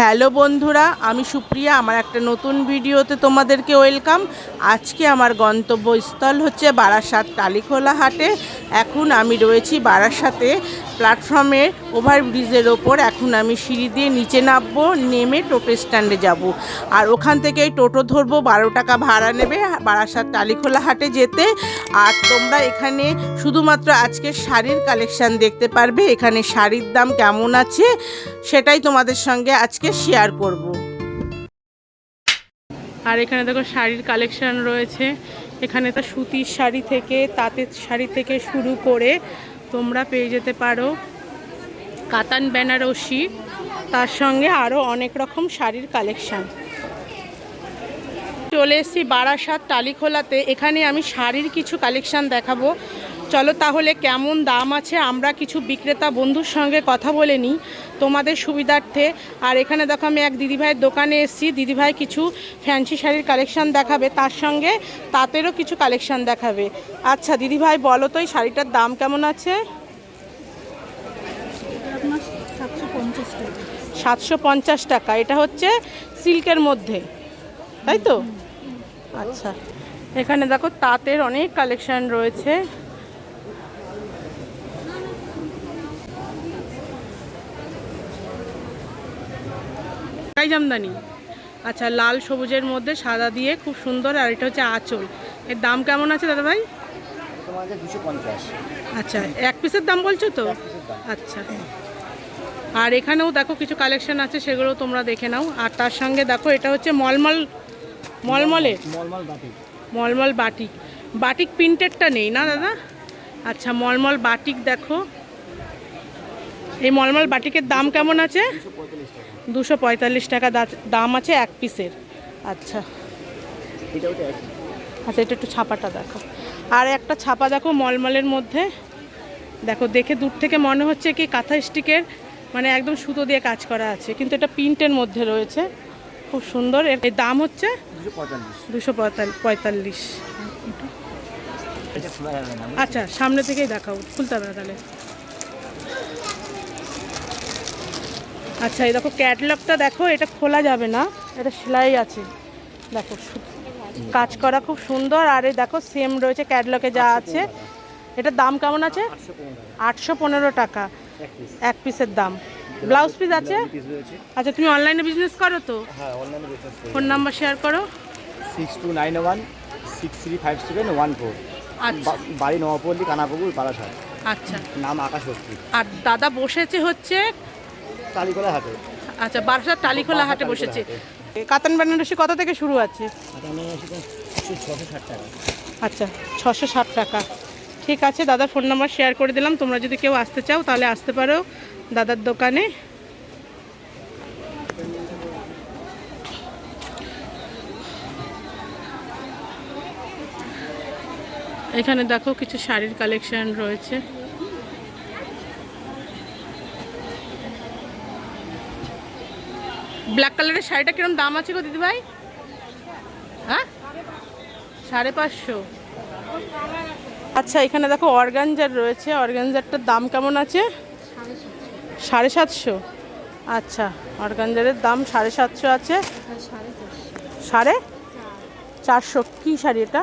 Hello বন্ধুরা, আমি সুপ্রিয়া, আমার একটা নতুন ভিডিওতে তোমাদেরকে ওয়েলকাম। আজকে আমার গন্তব্যস্থল হচ্ছে বারাসাত টালিখোলা হাটে। এখন আমি রয়েছি বারাসাতে, প্ল্যাটফর্মের ওভারব্রিজের ওপর। এখন আমি সিঁড়ি দিয়ে নিচে নামবো, নেমে টোটো স্ট্যান্ডে যাব। আর ওখান থেকেই টোটো ধরবো, বারো টাকা ভাড়া নেবে বারাসাত টালিখোলা হাটে যেতে। আর তোমরা এখানে শুধুমাত্র আজকে শাড়ির কালেকশান দেখতে পারবে, এখানে শাড়ির দাম কেমন আছে, সেটাই তোমাদের সঙ্গে আজকে শেয়ার করব। আর এখানে দেখো শাড়ির কালেকশন রয়েছে। এখানে তো সুতির শাড়ি থেকে, তাঁতের শাড়ি থেকে শুরু করে তোমরা পেয়ে যেতে পারো। কাতান, বেনারসি, তার সঙ্গে আরও অনেক রকম শাড়ির কালেকশান চলে এসেছি বারাসাত টালিখোলাতে। এখানে আমি শাড়ির কিছু কালেকশান দেখাবো। চলো তাহলে কেমন দাম আছে? আমরা কিছু বিক্রেতা বন্ধুর সঙ্গে কথা বলে নিই তোমাদের সুবিধার্থে। আর এখানে দেখো আমি এক দিদিভাইয়ের দোকানে এসেছি। দিদিভাই কিছু ফ্যান্সি শাড়ির কালেকশন দেখাবে। তার সঙ্গে তাঁতেরও কিছু কালেকশন দেখাবে। আচ্ছা দিদিভাই বলো তো, এই শাড়িটার দাম কেমন আছে? সাতশো পঞ্চাশ টাকা। এটা হচ্ছে সিল্কের মধ্যে। তাই তো? আচ্ছা। এখানে দেখো তাঁতের অনেক কালেকশন রয়েছে। তাই জামদানি আচ্ছা লাল সবুজের মধ্যে সাদা দিয়ে খুব সুন্দর আর এটা হচ্ছে আঁচল। এর দাম কেমন আছে দাদা ভাই? আচ্ছা এক পিসের দাম বলছো তো? আচ্ছা। আর এখানেও দেখো কিছু কালেকশন আছে সেগুলো তোমরা দেখে নাও। আর তার সঙ্গে দেখো এটা হচ্ছে মলমল মলমলে? মলমল বাটি মলমল বাটিক। বাটিক প্রিন্টেডটা নেই না দাদা? আচ্ছা মলমল বাটিক দেখো। এই মলমল বাটিকের দাম কেমন আছে? দুশো পঁয়তাল্লিশ টাকা দাম আছে এক পিসের। আচ্ছা। আচ্ছা এটা একটু ছাপাটা দেখো। আর একটা ছাপা দেখো মলমলের মধ্যে। দেখো, দেখে দূর থেকে মনে হচ্ছে কি কাঁথা স্টিকের মানে একদম সুতো দিয়ে কাজ করা আছে। কিন্তু এটা প্রিন্টের মধ্যে রয়েছে। খুব সুন্দর। এর দাম হচ্ছে? দুশো পঁয়তাল্লিশ। আচ্ছা সামনে থেকেই দেখাও। খুলতে হবে তাহলে। আচ্ছা এই দেখো ক্যাটলগটা দেখো এটা খোলা যাবে না এটা সেলাই আছে। দেখো কাজ করা খুব সুন্দর আর এই দেখো সেম রয়েছে ক্যাটলগে যা আছে। এটার দাম কেমন আছে? আটশো পনেরো টাকা। এক পিসের দাম। ব্লাউজ পিস আছে? আচ্ছা তুমি অনলাইনে বিজনেস করো তো? ফোন নাম্বার শেয়ার করো। Six two nine one six three five seven one four আচ্ছা। বাড়ি নবপল্লী কানাপুকুর বারাসাত আচ্ছা। নাম আকাশ আর দাদা বসেছে হচ্ছে কালীকলা হাটে। আচ্ছা বারাসাত টালিখোলা হাটে বসেছে। কাতান বেনারসি কত থেকে শুরু আছে? আচ্ছা ছশো ষাট টাকা। ঠিক আছে দাদার ফোন নাম্বার শেয়ার করে দিলাম। তোমরা যদি কেউ আসতে চাও তাহলে আসতে পারো দাদার দোকানে। এখানে দেখো কিছু শাড়ির কালেকশন রয়েছে। ব্ল্যাক কালারের শাড়িটা কিরম দাম আছে গো দিদিভাই? হ্যাঁ? সাড়ে পাঁচশো। আচ্ছা এখানে দেখো অর্গানজার রয়েছে। অর্গানজারটার দাম কেমন আছে? সাড়ে সাতশো। আচ্ছা অর্গানজারের দাম সাড়ে সাতশো আছে। সাড়ে? চারশো। কী শাড়ি এটা?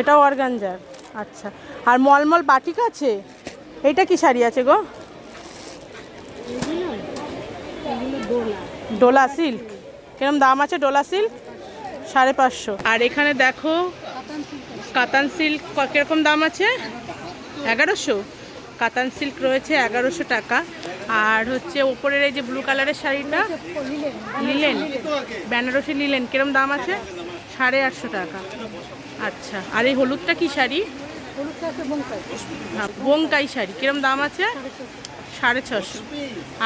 এটাও অর্গানজার। আচ্ছা আর মলমল বাটিক আছে? এইটা কি শাড়ি আছে গো? দোলা ডোলা সিল্ক। কিরম দাম আছে ডোলা সিল্ক? সাড়ে পাঁচশো। আর এখানে দেখো কাতান সিল্ক কাতান সিল্ক ক- কীরকম দাম আছে? এগারোশো। কাতান সিল্ক রয়েছে এগারোশো টাকা। আর হচ্ছে ওপরের এই যে ব্লু কালারের শাড়িটা লিলেন বেনারসি লিলেন কিরম দাম আছে? সাড়ে আটশো টাকা। আচ্ছা আর এই হলুদটা কি শাড়ি? বঙ্কাই হ্যাঁ, বোংকাই শাড়ি। কিরম দাম আছে? সাড়ে ছশো।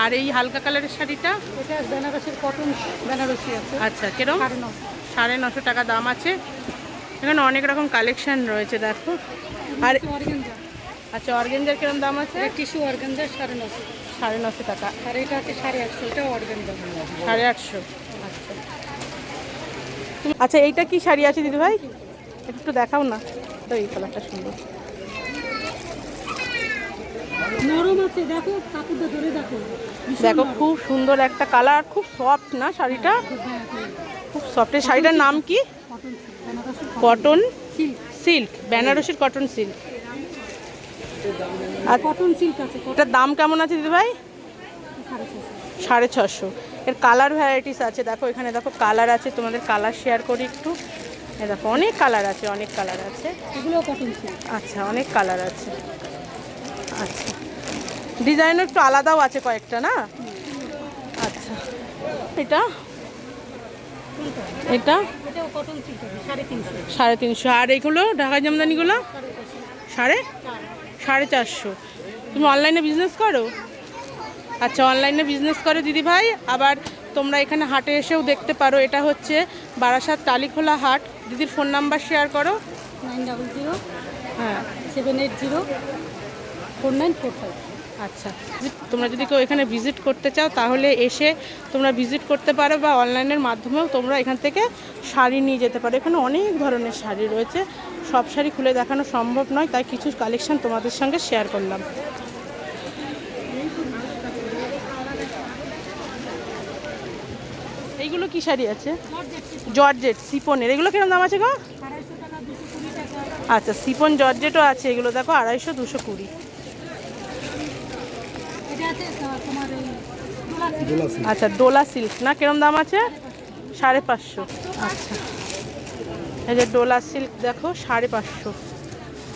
আর এই হালকা কালারের শাড়িটা? এটা বেনারসির কটন বেনারসি আছে। আচ্ছা কিরম? সাড়ে নশো। টাকা দাম আছে। এখানে অনেক রকম কালেকশন রয়েছে দেখো। আর আচ্ছা অর্গেঞ্জার কিরম দাম আছে? এটা টিস্যু অর্গেঞ্জা সাড়ে নশো। সাড়ে নশো টাকা। আর এটা আছে সাড়ে আটশো এটাও অর্গেঞ্জা। সাড়ে আটশো। আচ্ছা। আচ্ছা এইটা কি শাড়ি আছে দিদি ভাই একটু দেখাও না। তো এই কালারটা সুন্দর। নরম আছে দেখো কাপড়টা ধরে দেখো। দেখো খুব সুন্দর একটা কালার খুব সফট না শাড়িটা? হ্যাঁ, হ্যাঁ। খুব সফট এই শাড়িটার নাম কি? কটন সিল্ক, বেনারসির কটন সিল্ক আর কটন সিল্ক আছে এটার দাম কেমন আছে দিদিভাই সাড়ে ছশো সাড়ে ছশো এর কালার ভ্যারাইটিস আছে দেখো এখানে দেখো কালার আছে তোমাদের কালার শেয়ার করি একটু। দেখো অনেক কালার আছে অনেক কালার আছে। এগুলো কটন সিল্ক আচ্ছা অনেক কালার আছে। আচ্ছা। ডিজাইনও একটু আলাদাও আছে কয়েকটা না? আচ্ছা। এটা? এটা? সাড়ে তিনশো। আর এইগুলো ঢাকা জামদানিগুলো? সাড়ে? সাড়ে চারশো। তুমি অনলাইনে বিজনেস করো? আচ্ছা অনলাইনে বিজনেস করো দিদি ভাই। আবার তোমরা এখানে হাটে এসেও দেখতে পারো এটা হচ্ছে বারাসাত টালিখোলা হাট। দিদির ফোন নাম্বার শেয়ার করো। নাইন ডাবল জিরো হ্যাঁ। Seven eight zero four nine four five. আচ্ছা তোমরা যদি কেউ এখানে ভিজিট করতে চাও, তাহলে এসে তোমরা ভিজিট করতে পারো বা অনলাইনের মাধ্যমেও তোমরা এখান থেকে শাড়ি নিয়ে যেতে পারো। এখানে অনেক ধরনের শাড়ি রয়েছে। সব শাড়ি খুলে দেখানো সম্ভব নয়, তাই কিছু কালেকশন তোমাদের সঙ্গে শেয়ার করলাম। এইগুলো কি শাড়ি আছে? জর্জেট, সিপনের। এগুলো কীরকম দাম আছে গো? আচ্ছা সিপন, জর্জেটও আছে। এগুলো দেখো আড়াইশো, দুশো কুড়ি এটা আছে আহ, তোমার এই দোলা সিল্ক আচ্ছা ডোলা সিল্ক। না কিরম দাম আছে? সাড়ে পাঁচশো। আচ্ছা। এই যে ডোলা সিল্ক দেখো সাড়ে পাঁচশো।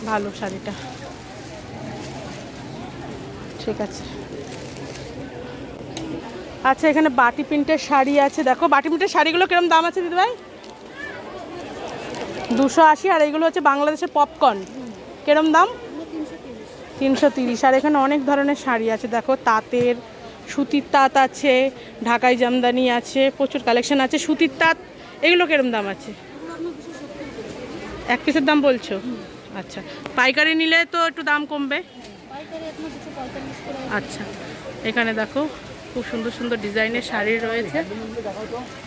ভালো শাড়িটা। ঠিক আছে। আচ্ছা এখানে বাটি প্রিন্টের শাড়ি আছে। দেখো বাটি প্রিন্টের শাড়িগুলো কিরম দাম আছে দিদিভাই? দুশো আশি আর এইগুলো হচ্ছে বাংলাদেশের পপকর্ন। কিরম দাম? তিনশো তিরিশ। আর এখানে অনেক ধরনের শাড়ি আছে। দেখো, তাঁতের সুতির তাঁত আছে, ঢাকাই জামদানি আছে, প্রচুর কালেকশন আছে। সুতির তাঁত, এগুলো কিরম দাম আছে? এক পিসের দাম বলছো? আচ্ছা পাইকারি নিলে তো একটু দাম কমবে? আচ্ছা এখানে দেখো, খুব সুন্দর সুন্দর ডিজাইনের শাড়ি রয়েছে।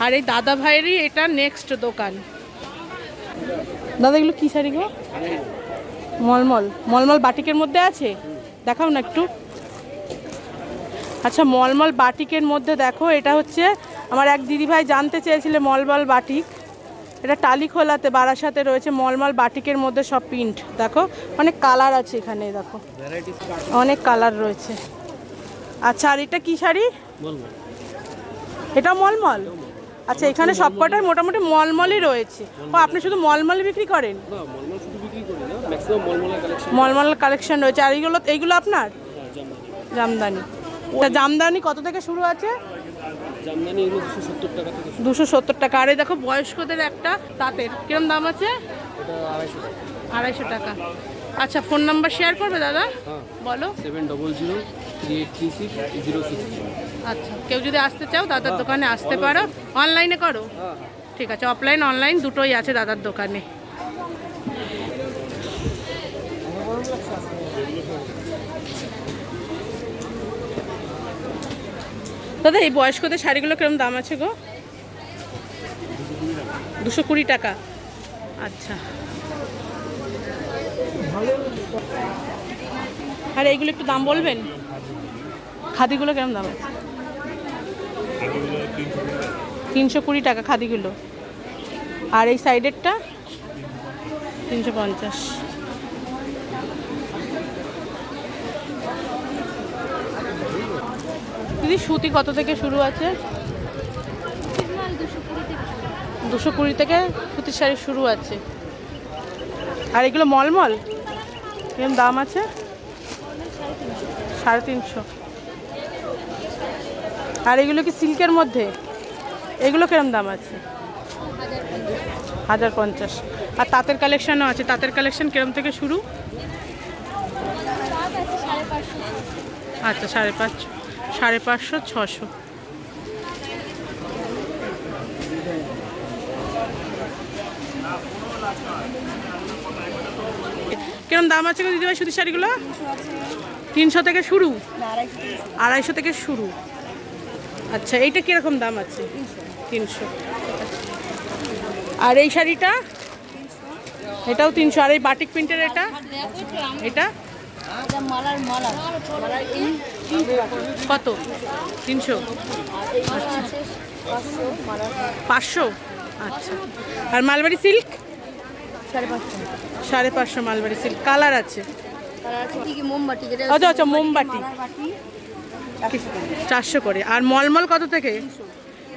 আর এই দাদা ভাইয়েরই এটা নেক্সট দোকান। দাদা, এগুলো কী শাড়ি গো? মলমল। মলমল বাটিকের মধ্যে আছে? দেখাও না একটু। আচ্ছা মলমল বাটিকের মধ্যে দেখো, এটা হচ্ছে আমার এক দিদিভাই জানতে চেয়েছিলে মলমল বাটিক। এটা টালি টালিখোলাতে, বারাসাতে রয়েছে মলমল বাটিকের মধ্যে সব প্রিন্ট দেখো, অনেক কালার আছে এখানে, দেখো। অনেক কালার রয়েছে। আচ্ছা আর এটা কি শাড়ি? এটা মলমল? আচ্ছা এখানে সবকটাই মোটামুটি মলমলই রয়েছে। ও, আপনি শুধু মলমল বিক্রি করেন? মলমল কালেকশন রয়েছে। আর এইগুলো এইগুলো আপনার? জামদানি। তা জামদানি কত থেকে শুরু আছে? দুশো সত্তর টাকা আর এই দেখো বয়স্কদের একটা তাঁতের। কিরম দাম আছে? আড়াইশো টাকা। আচ্ছা ফোন নাম্বার শেয়ার করবে দাদা? হ্যাঁ। বলো। সেভেন ডবল জিরো আচ্ছা কেউ যদি আসতে চাও দাদার দোকানে আসতে পারো। অনলাইনে করো। হ্যাঁ। ঠিক আছে অফলাইন অনলাইন দুটোই আছে দাদার দোকানে। দাদা, এই বয়স্কদের শাড়িগুলো কিরম দাম আছে গো? দুশো কুড়ি টাকা। আচ্ছা। আর এইগুলো একটু দাম বলবেন? খাদিগুলো কিরম দাম আছে? তিনশো কুড়ি টাকা খাদিগুলো। আর এই সাইডেরটা? তিনশো পঞ্চাশ। দিদি, সুতি কত থেকে শুরু আছে? দুশো কুড়ি থেকে সুতির শাড়ি শুরু আছে। আর এগুলো মলমল? এরকম দাম আছে? সাড়ে তিনশো। আর এগুলো কি সিল্কের মধ্যে? এগুলো কিরম দাম আছে? হাজার পঞ্চাশ। আর তাঁতের কালেকশানও আছে। তাঁতের কালেকশান কিরম থেকে শুরু? আচ্ছা সাড়ে পাঁচশো। সাড়ে পাঁচশো, ছশো। কিরম দাম আছে গো দিদিভাই সুতির শাড়িগুলো? তিনশো থেকে শুরু? আড়াইশো থেকে শুরু। আচ্ছা এইটা কীরকম দাম আছে? তিনশো। আর এই শাড়িটা? এটাও তিনশো। আর এই বাটিক প্রিন্টের এটা? এটা? কত? তিনশো? পাঁচশো? আচ্ছা। আর মালবাড়ি সিল্ক? সাড়ে পাঁচশো সাড়ে পাঁচশো মালবাড়ি সিল্ক। কালার আছে? মোমবাটি আচ্ছা, আচ্ছা, মোমবাতি। চারশো করে। আর মলমল কত থেকে?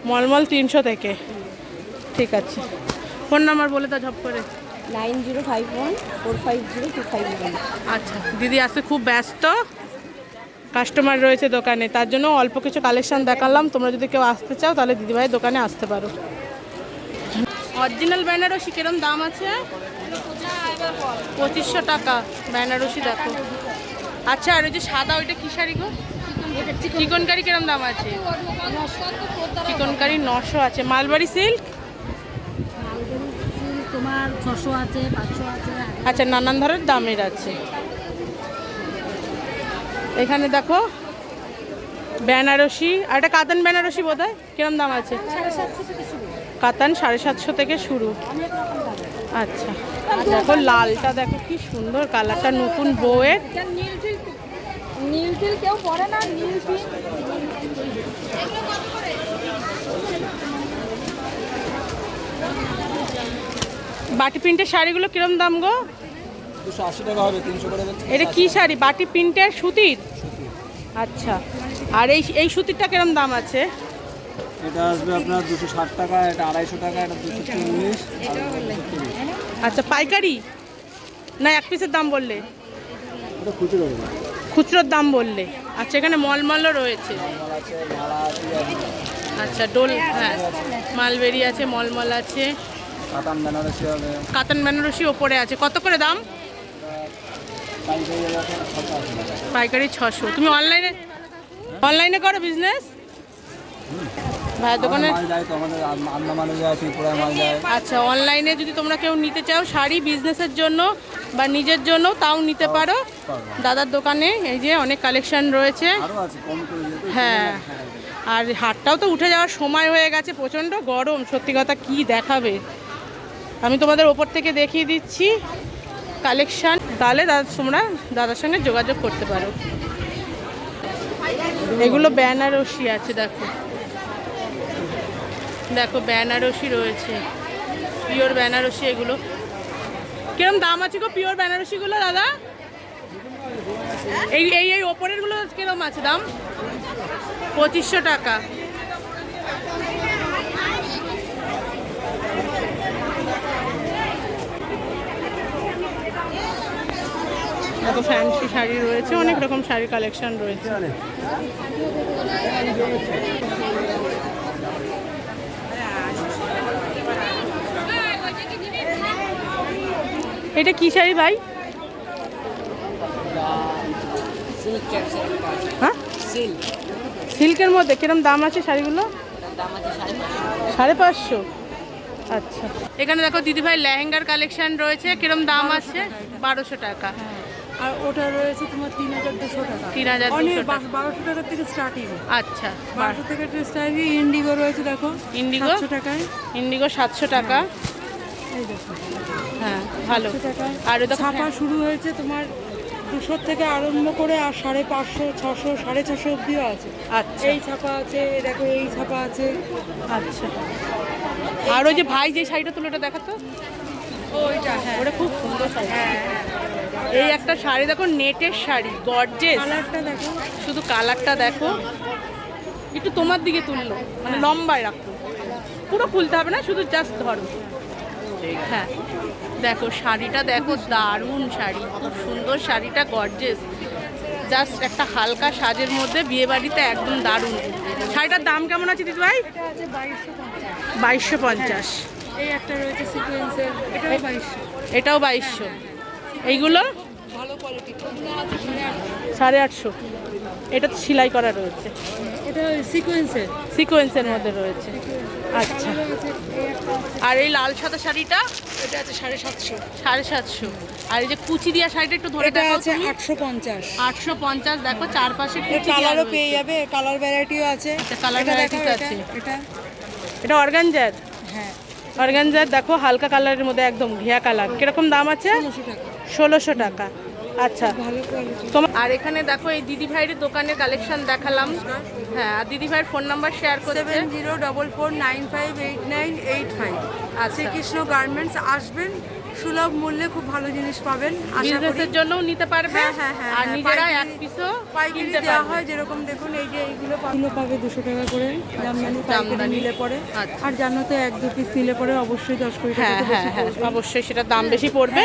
মলমল তিনশো থেকে। ঠিক আছে। ফোন নাম্বার বলে দাও ঝপ করে। Nine zero five one four five zero two five one. আচ্ছা দিদি আজকে খুব ব্যস্ত। কাস্টমার রয়েছে দোকানে তার জন্য অল্প কিছু কালেকশন দেখালাম। তোমরা যদি কেউ আসতে চাও তাহলে দিদিভাইয়ের দোকানে আসতে পারো। অরিজিনাল বেনারসি কিরম দাম আছে? পঁচিশশো টাকা। বেনারসি দেখো। আচ্ছা আর ওই যে সাদা ওইটা কি শাড়ি গো? চিকন। কারি কিরম দাম আছে? চিকন কারি নশো আছে। মালবাড়ি সিল্ক? ছশো আছে পাঁচশো আছে আচ্ছা নানান ধরনের দামের আছে। এখানে দেখো বেনারসি আর একটা কাতান বেনারসি বোধ হয় কিরম দাম আছে? কাতান সাড়ে সাতশো থেকে শুরু। আচ্ছা দেখো লালটা দেখো কি সুন্দর কালারটা নতুন বউয়ের। নীল নীল কেউ পরে না? নীল বাটি প্রিন্টের শাড়িগুলো কিরম দাম গো? টাকা হবে করে এটা কি শাড়ি? বাটি প্রিন্টের সুতির? আচ্ছা। আর এই এই সুতিরটা কিরম দাম আছে? এটা আসবে আপনার দুশো ষাট টাকা এটা আড়াইশো টাকা এটা দুশো চল্লিশ আচ্ছা পাইকারি? না এক পিসের দাম বললে? খুচরোর দাম বললে। আচ্ছা এখানে মলমলও রয়েছে। আচ্ছা ডোল হ্যাঁ মালবেরি আছে মলমল আছে। কাতান বেনারসি হবে। কাতান বেনারসি ওপরে আছে। কত করে দাম? পাইকারি ছশো তুমি অনলাইনে অনলাইনে করো বিজনেস ভাইয়ের দোকানে? আচ্ছা অনলাইনে যদি তোমরা কেউ নিতে চাও শাড়ি বিজনেসের জন্য বা নিজের জন্য তাও নিতে পারো। দাদার দোকানে এই যে অনেক কালেকশন রয়েছে। হ্যাঁ। আর হাটটাও তো উঠে যাওয়ার সময় হয়ে গেছে প্রচণ্ড গরম। সত্যি কথা কি দেখাবে? আমি তোমাদের ওপর থেকে দেখিয়ে দিচ্ছি কালেকশান। তাহলে তোমরা দাদার সঙ্গে যোগাযোগ করতে পারো। এগুলো বেনারসি আছে, দেখো। দেখো, বেনারসি রয়েছে। পিওর বেনারসি এগুলো। কিরম দাম আছে গো পিওর বেনারসিগুলো, দাদা? এই এই এই ওপরেরগুলো কিরম আছে দাম? পঁচিশশো টাকা। দেখো ফ্যান্সি শাড়ি রয়েছে, অনেক রকম শাড়ি কালেকশন রয়েছে। এটা কি শাড়ি ভাই? হ্যাঁ? সিল্কের মধ্যে, কিরম দাম আছে শাড়িগুলো? সাড়ে পাঁচশো। আচ্ছা। এখানে দেখো দিদিভাই লেহেঙ্গার কালেকশন রয়েছে, কিরম দাম আছে? বারোশো টাকা। আর ওটা রয়েছে তোমার তিন হাজার দুশো টাকা। তিন হাজার অনেক বারোশো টাকার থেকে স্টার্টিং আচ্ছা। বারোশো থেকে স্টার্টিং ইন্ডিগো রয়েছে দেখো। ইন্ডিগো সাতশো টাকায়। ইন্ডিগো সাতশো টাকা। এই দেখো। হ্যাঁ ভালো। আর ছাপা শুরু হয়েছে তোমার দুশোর থেকে আরম্ভ করে আর সাড়ে পাঁচশো ছশো সাড়ে ছশো অবধিও আছে। আচ্ছা। এই ছাপা আছে দেখো এই ছাপা আছে। আচ্ছা। আর ওই যে ভাই যে শাড়িটা তুলে ওটা দেখাতো? ওইটা হ্যাঁ। ওটা খুব সুন্দর শাড়ি। এই একটা শাড়ি দেখো নেটের শাড়ি গর্জেস কালারটা দেখো। শুধু কালারটা দেখো। একটু তোমার দিকে তুললো মানে লম্বায় রাখো। পুরো খুলতে হবে না শুধু জাস্ট ধরো। হ্যাঁ। দেখো শাড়িটা দেখো দারুণ শাড়ি। খুব সুন্দর শাড়িটা গর্জেস জাস্ট একটা হালকা সাজের মধ্যে বিয়ে বাড়িতে একদম দারুণ। শাড়িটার দাম কেমন আছে দিদি ভাই? বাইশশো পঞ্চাশ। এটাও বাইশশো। এইগুলো? সাড়ে আটশো। এটা তো সেলাই করা রয়েছে। এটা সিকোয়েন্সের সিকোয়েন্সের মধ্যে রয়েছে। আচ্ছা। আর এই লাল সাদা শাড়িটা? এটা আছে সাড়ে সাতশো। সাড়ে সাতশো। আর এই যে কুচি দিয়া শাড়িটা একটু ধরে এটা আছে আটশো পঞ্চাশ। আটশো পঞ্চাশ দেখো চারপাশে কালারও পেয়ে যাবে কালার ভ্যারাইটিও আছে। আচ্ছা, varieties দেখাও, আছে। এটা- এটা এটা অর্গানজার হ্যাঁ। অর্গানজার দেখো হালকা কালারের মধ্যে একদম ঘিয়া কালার কীরকম দাম আছে? টাকা। ষোলোশো টাকা। আচ্ছা। আর এখানে দেখো এই দিদি ভাইয়ের দোকানের কালেকশন দেখালাম। হ্যাঁ আর দিদি ভাইয়ের ফোন নাম্বার শেয়ার করে দেবেন zero double four nine five eight nine eight five. আর শ্রীকৃষ্ণ গার্মেন্টস আসবেন সুলভ মূল্যে খুব ভালো জিনিস পাবেন আশা করি। বিজনেসের জন্যও নিতে পারবে হ্যাঁ হ্যাঁ হ্যাঁ আর নিজেরা এক পিসও পাইকারি কিনতে দেওয়া হয় যেরকম দেখুন এই যে এইগুলো এগুলো পাবে দুশো টাকা করে। জামদানি পাইকারি নিলে পরে। আচ্ছা। আর জানো তো এক দু পিস নিলে পরে অবশ্যই দশ কুড়ি টাকা হ্যাঁ হ্যাঁ হ্যাঁ অবশ্যই সেটা দাম বেশি পড়বে।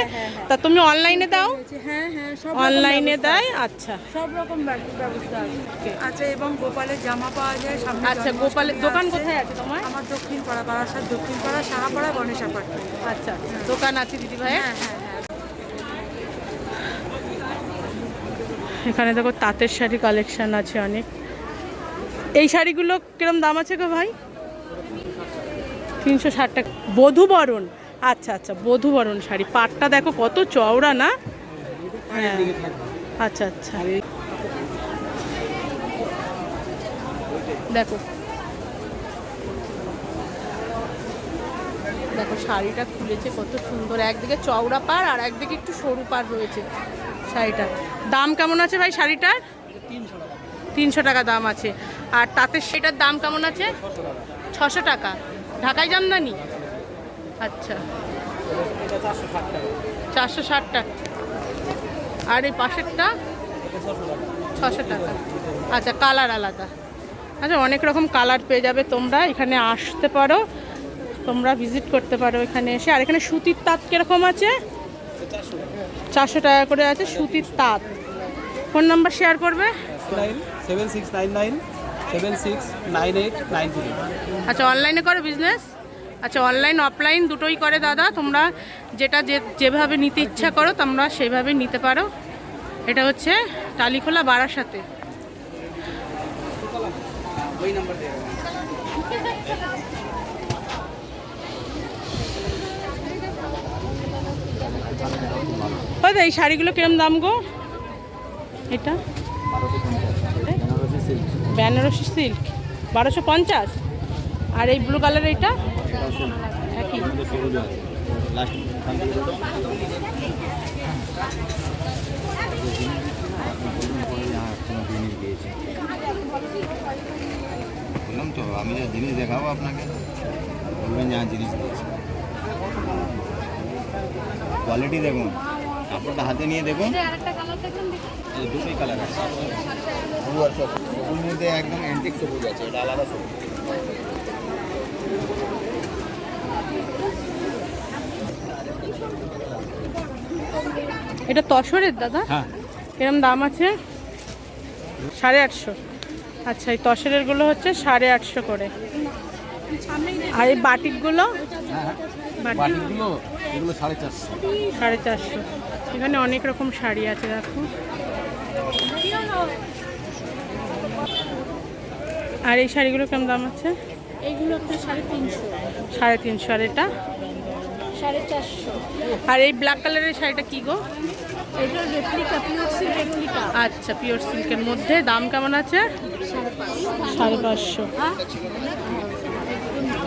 তা তুমি অনলাইনে দাও? হ্যাঁ হ্যাঁ সব অনলাইনে দেয় আচ্ছা। সব রকম ব্য- ব্যবস্থা আছে। আচ্ছা এবং গোপালের জামা পাওয়া যায় সামনে আচ্ছা গোপালের দোকান। কোথায় আছে তোমার? আমার দক্ষিণ পাড়া বারাসাত দক্ষিণ পাড়া সাহাপাড়া গণেশ অ্যাপার্টমেন্ট আচ্ছা দোকান আছে দিদি ভাইয়ের হ্যাঁ হ্যাঁ হ্যাঁ। এখানে দেখো তাঁতের শাড়ি কালেকশন আছে অনেক। এই শাড়িগুলো কিরম দাম আছে গো ভাই? তিনশো ষাট টাকা। বধূবরণ। আচ্ছা আচ্ছা বধূবরণ শাড়ি। পাটটা দেখো কত চওড়া না? হ্যাঁ। আচ্ছা আচ্ছা। দেখো দেখো, শাড়িটা খুলেছে, কত সুন্দর। একদিকে চওড়া পার আর একদিকে একটু সরু পার রয়েছে শাড়িটার দাম কেমন আছে ভাই শাড়িটার? তিনশো টাকা দাম আছে। আর তাতে সেটার দাম কেমন আছে? ছশো টাকা। ঢাকায় জামদানি? আচ্ছা। চারশো ষাট টাকা। আর এই পাশেরটা? ছশো টাকা। আচ্ছা কালার আলাদা। আচ্ছা অনেক রকম কালার পেয়ে যাবে তোমরা। এখানে আসতে পারো। তোমরা ভিজিট করতে পারো এখানে এসে। আর এখানে সুতির তাঁত কীরকম আছে? চারশো টাকা করে আছে সুতির তাঁত। ফোন নাম্বার শেয়ার করবে? Nine seven six nine nine seven six nine eight nine three আচ্ছা অনলাইনে করো বিজনেস আচ্ছা অনলাইন অফলাইন দুটোই করে দাদা। তোমরা যেটা যে যেভাবে নিতে ইচ্ছা করো তোমরা সেভাবে নিতে পারো। এটা হচ্ছে টালিখোলা বারাসাতে। ওই নাম্বার তো এই শাড়িগুলো কিরম দাম গো? এটা? বেনারসি সিল্ক। বারোশো পঞ্চাশ। আর এই ব্লু কালার এইটা? একই। বললাম তো, আমি যা জিনিস দেখাবো আপনাকে, বলবেন যা জিনিস দিয়েছি। কোয়ালিটি দেখুন। কাপড়টা হাতে নিয়ে দেখুন। দুটোই কালার আছে। আর সবুজ। সবুজ মধ্যে একদম অ্যান্টিক সবুজ আছে এটা আলাদা সবুজ। এটা তসরের দাদা? হ্যাঁ। এরম দাম আছে? সাড়ে আটশো। আচ্ছা এই তসরেরগুলো হচ্ছে সাড়ে আটশো করে। আর এই বাটিকগুলো? বাটিক বাটিকগুলো এগুলো সাড়ে চারশো। সাড়ে চারশো। এখানে অনেক রকম শাড়ি আছে দেখো। আর এই শাড়িগুলো কেমন দাম আছে? এইগুলো আপনার সাড়ে তিনশো। সাড়ে তিনশো। আর এটা? সাড়ে চারশো। আর এই ব্ল্যাক কালারের শাড়িটা কি গো? এটা রেপ্লিকা পিওর সিল্ক রেপ্লিকা আচ্ছা পিওর সিল্কের মধ্যে। দাম কেমন আছে? সাড়ে পাঁচশো।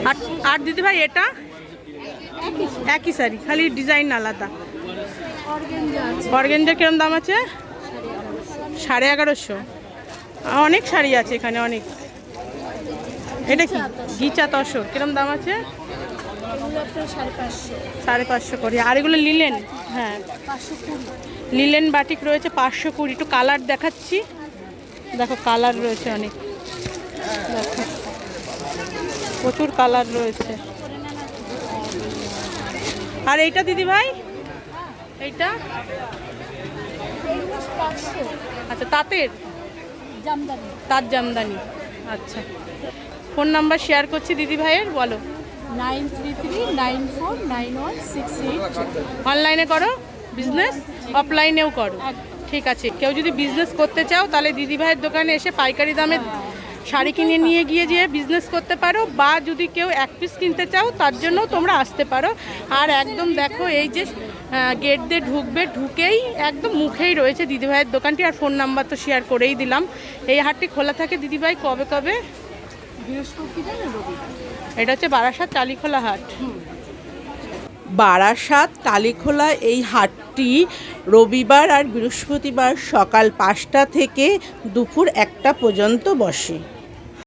আর আর দিদি ভাই এটা? একই শাড়ি খালি ডিজাইন আলাদা। অর্গেঞ্জার কিরম দাম আছে? সাড়ে এগারোশো। অনেক শাড়ি আছে এখানে অনেক। এটা কি? গিচা তসর কিরম দাম আছে? সাড়ে পাঁচশো করে। আর এগুলো লিলেন? হ্যাঁ। লিলেন বাটিক রয়েছে পাঁচশো কুড়ি। একটু কালার দেখাচ্ছি। দেখো কালার রয়েছে অনেক। প্রচুর কালার রয়েছে। আর এইটা দিদি ভাই? এইটা? আচ্ছা তাঁতের? জামদানি। তাঁত জামদানি। আচ্ছা। ফোন নাম্বার শেয়ার করছি দিদি ভাইয়ের বলো। Nine three three nine four nine one six eight. অনলাইনে করো বিজনেস অফলাইনেও করো। ঠিক আছে। কেউ যদি বিজনেস করতে চাও তাহলে দিদি ভাইয়ের দোকানে এসে পাইকারি দামে শাড়ি কিনে নিয়ে গিয়ে যেয়ে বিজনেস করতে পারো বা যদি কেউ এক পিস কিনতে চাও তার জন্যও তোমরা আসতে পারো। আর একদম দেখো এই যে গেট দিয়ে ঢুকবে ঢুকেই একদম মুখেই রয়েছে দিদিভাইয়ের দোকানটি। আর ফোন নাম্বার তো শেয়ার করেই দিলাম। এই হাটটি খোলা থাকে দিদিভাই কবে কবে? এটা হচ্ছে বারাসাত টালিখোলা হাট। বারাসাত টালিখোলা এই হাটটি রবিবার আর বৃহস্পতিবার সকাল পাঁচটা থেকে দুপুর একটা পর্যন্ত বসে।